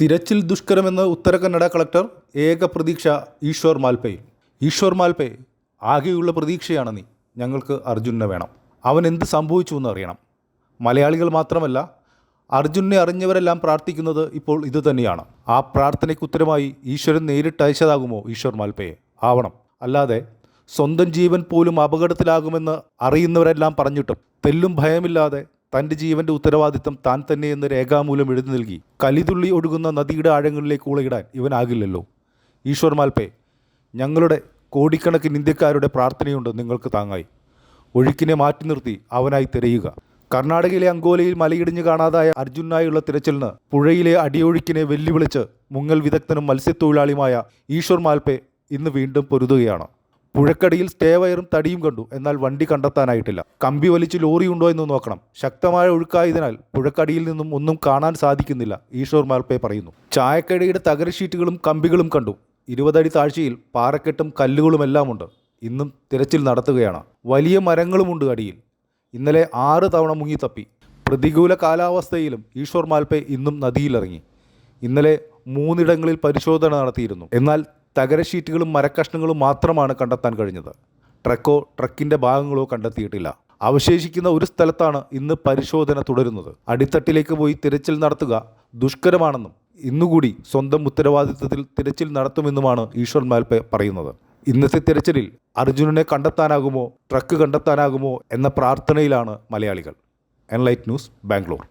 തിരച്ചിൽ ദുഷ്കരമെന്ന് ഉത്തര കന്നഡ കളക്ടർ ഏക പ്രതീക്ഷ ഈശ്വർ മാൽപേ ഈശ്വർ മാൽപേ ആകെയുള്ള പ്രതീക്ഷയാണ് നീ. ഞങ്ങൾക്ക് അർജുനെ വേണം. അവൻ എന്ത് സംഭവിച്ചു എന്ന് അറിയണം. മലയാളികൾ മാത്രമല്ല അർജുനെ അറിഞ്ഞവരെല്ലാം പ്രാർത്ഥിക്കുന്നത് ഇപ്പോൾ ഇതുതന്നെയാണ് ആ പ്രാർത്ഥനയ്ക്ക് ഉത്തരമായി ഈശ്വരൻ നേരിട്ട് അയച്ചതാകുമോ ഈശ്വർ മാൽപ്പയെ ആവണം. അല്ലാതെ സ്വന്തം ജീവൻ പോലും അപകടത്തിലാകുമെന്ന് അറിയുന്നവരെല്ലാം പറഞ്ഞിട്ടും തെല്ലും ഭയമില്ലാതെ തന്റെ ജീവന്റെ ഉത്തരവാദിത്തം താൻ തന്നെ തന്നെയെന്ന് രേഖാമൂലം എഴുതി നൽകി. കലിതുള്ളി ഒഴുകുന്ന നദിയുടെ ആഴങ്ങളിലേക്ക് ഉളയിടാൻ ഇവനാകില്ലല്ലോ ഈശ്വർ മാൽപ്പേ ഞങ്ങളുടെ കോടിക്കണക്കിന് ഇന്ത്യക്കാരുടെ പ്രാർത്ഥനയുണ്ട് നിങ്ങൾക്ക് താങ്ങായി. ഒഴുക്കിനെ മാറ്റി നിർത്തി അവനായി തിരയുക. കർണാടകയിലെ അങ്കോലയിൽ മലയിടിഞ്ഞ് കാണാതായ അർജുനായുള്ള തിരച്ചിലിന് പുഴയിലെ അടിയൊഴുക്കിനെ വെല്ലുവിളിച്ച് മുങ്ങൽ വിദഗ്ധനും മത്സ്യത്തൊഴിലാളിയുമായ ഈശ്വർ മാൽപ്പെ ഇന്ന് വീണ്ടും പൊരുതുകയാണ്. പുഴക്കടിയിൽ സ്റ്റേ വയറും തടിയും കണ്ടു. എന്നാൽ വണ്ടി കണ്ടെത്താനായിട്ടില്ല. കമ്പി വലിച്ച് ലോറി ഉണ്ടോ എന്ന് നോക്കണം. ശക്തമായ ഒഴുക്കായതിനാൽ പുഴക്കടിയിൽ നിന്നും ഒന്നും കാണാൻ സാധിക്കുന്നില്ല ഈശോർ മാൽപ്പെ പറയുന്നു. ചായക്കടയുടെ തകര ഷീറ്റുകളും കമ്പികളും കണ്ടു. ഇരുപതടി താഴ്ചയിൽ പാറക്കെട്ടും കല്ലുകളുമെല്ലാമുണ്ട്. ഇന്നും തിരച്ചിൽ നടത്തുകയാണ്. വലിയ മരങ്ങളുമുണ്ട് അടിയിൽ. ഇന്നലെ ആറ് തവണ മുങ്ങിത്തപ്പി പ്രതികൂല കാലാവസ്ഥയിലും ഈശോർ മാൽപ്പെ ഇന്നും നദിയിലിറങ്ങി. ഇന്നലെ മൂന്നിടങ്ങളിൽ പരിശോധന നടത്തിയിരുന്നു. എന്നാൽ തകര ഷീറ്റുകളും മരക്കഷ്ണങ്ങളും മാത്രമാണ് കണ്ടെത്താൻ കഴിഞ്ഞത്. ട്രക്കോ ട്രക്കിന്റെ ഭാഗങ്ങളോ കണ്ടെത്തിയിട്ടില്ല. അവശേഷിക്കുന്ന ഒരു സ്ഥലത്താണ് ഇന്ന് പരിശോധന തുടരുന്നത്. അടിത്തട്ടിലേക്ക് പോയി തിരച്ചിൽ നടത്തുക ദുഷ്കരമാണെന്നും ഇന്നുകൂടി സ്വന്തം ഉത്തരവാദിത്തത്തിൽ തിരച്ചിൽ നടത്തുമെന്നുമാണ് ഈശ്വർ മാൽപ്പെ പറയുന്നത്. ഇന്നത്തെ തിരച്ചിലിൽ അർജുനനെ കണ്ടെത്താനാകുമോ ട്രക്ക് കണ്ടെത്താനാകുമോ എന്ന പ്രാർത്ഥനയിലാണ് മലയാളികൾ. Enlight news Bangalore